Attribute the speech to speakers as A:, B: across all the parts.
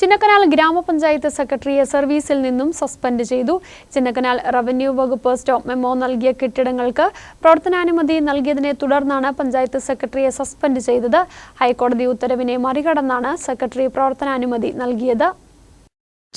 A: ചിന്നക്കനാൽ ഗ്രാമപഞ്ചായത്ത് സെക്രട്ടറിയെ സർവീസിൽ നിന്നും സസ്പെൻഡ് ചെയ്തു. ചിന്നക്കനാൽ റവന്യൂ വകുപ്പ് സ്റ്റോപ്പ് മെമ്മോ നൽകിയ കെട്ടിടങ്ങൾക്ക് പ്രവർത്തനാനുമതി നൽകിയതിനെ തുടർന്നാണ് പഞ്ചായത്ത് സെക്രട്ടറിയെ സസ്പെൻഡ് ചെയ്തത്. ഹൈക്കോടതി ഉത്തരവിനെ മറികടന്നാണ് സെക്രട്ടറി പ്രവർത്തനാനുമതി നൽകിയത്.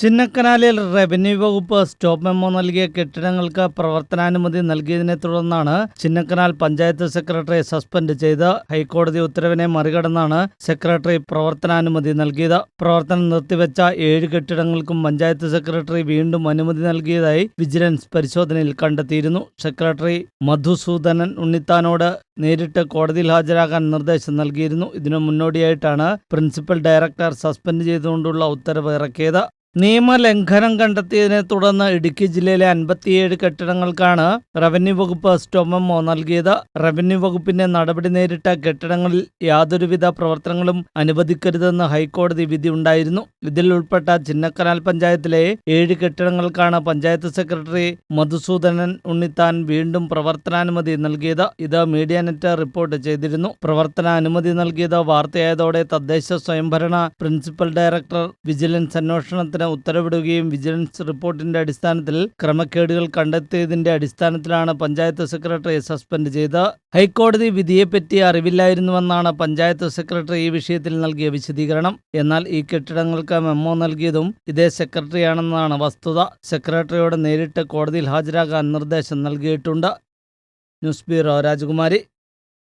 B: ചിന്നക്കനാലിൽ റവന്യൂ വകുപ്പ് സ്റ്റോപ്പ് മെമ്മോ നൽകിയ കെട്ടിടങ്ങൾക്ക് പ്രവർത്തനാനുമതി നൽകിയതിനെ തുടർന്നാണ് ചിന്നക്കനാൽ പഞ്ചായത്ത് സെക്രട്ടറി സസ്പെൻഡ് ചെയ്ത് ഹൈക്കോടതി ഉത്തരവിനെ മറികടന്നാണ് സെക്രട്ടറി പ്രവർത്തനാനുമതി നൽകിയത്. പ്രവർത്തനം നിർത്തിവെച്ച ഏഴ് കെട്ടിടങ്ങൾക്കും പഞ്ചായത്ത് സെക്രട്ടറി വീണ്ടും അനുമതി നൽകിയതായി വിജിലൻസ് പരിശോധനയിൽ കണ്ടെത്തിയിരുന്നു. സെക്രട്ടറി മധുസൂദനൻ ഉണ്ണിത്താനോട് നേരിട്ട് കോടതിയിൽ ഹാജരാകാൻ നിർദ്ദേശം നൽകിയിരുന്നു. ഇതിനു മുന്നോടിയായിട്ടാണ് പ്രിൻസിപ്പൽ ഡയറക്ടർ സസ്പെൻഡ് ചെയ്തുകൊണ്ടുള്ള ഉത്തരവ് ഇറക്കിയത്. നിയമലംഘനം കണ്ടെത്തിയതിനെ തുടർന്ന് ഇടുക്കി ജില്ലയിലെ അൻപത്തിയേഴ് കെട്ടിടങ്ങൾക്കാണ് റവന്യൂ വകുപ്പ് സ്റ്റോമോ നൽകിയത്. റവന്യൂ വകുപ്പിന്റെ നടപടി നേരിട്ട കെട്ടിടങ്ങളിൽ യാതൊരുവിധ പ്രവർത്തനങ്ങളും അനുവദിക്കരുതെന്ന് ഹൈക്കോടതി വിധി ഉണ്ടായിരുന്നു. ഇതിൽ ഉൾപ്പെട്ട ചിന്നക്കനാൽ പഞ്ചായത്തിലെ ഏഴ് കെട്ടിടങ്ങൾക്കാണ് പഞ്ചായത്ത് സെക്രട്ടറി മധുസൂദനൻ ഉണ്ണിത്താൻ വീണ്ടും പ്രവർത്തനാനുമതി നൽകിയത്. ഇത് മീഡിയ നെറ്റ് റിപ്പോർട്ട് ചെയ്തിരുന്നു. പ്രവർത്തനാനുമതി നൽകിയത് വാർത്തയായതോടെ തദ്ദേശ സ്വയംഭരണ പ്രിൻസിപ്പൽ ഡയറക്ടർ വിജിലൻസ് അന്വേഷണത്തിന് ഉത്തരവിടുകയും വിജിലൻസ് റിപ്പോർട്ടിന്റെ അടിസ്ഥാനത്തിൽ ക്രമക്കേടുകൾ കണ്ടെത്തിയതിന്റെ അടിസ്ഥാനത്തിലാണ് പഞ്ചായത്ത് സെക്രട്ടറിയെ സസ്പെൻഡ് ചെയ്ത്. ഹൈക്കോടതി വിധിയെപ്പറ്റി അറിവില്ലായിരുന്നുവെന്നാണ് പഞ്ചായത്ത് സെക്രട്ടറി ഈ വിഷയത്തിൽ നൽകിയ വിശദീകരണം. എന്നാൽ ഈ കെട്ടിടങ്ങൾക്ക് മെമ്മോ നൽകിയതും ഇതേ സെക്രട്ടറിയാണെന്നാണ് വസ്തുത. സെക്രട്ടറിയോട് നേരിട്ട് കോടതിയിൽ ഹാജരാകാൻ നിർദ്ദേശം നൽകിയിട്ടുണ്ട്. ന്യൂസ് ബ്യൂറോ രാജകുമാരി.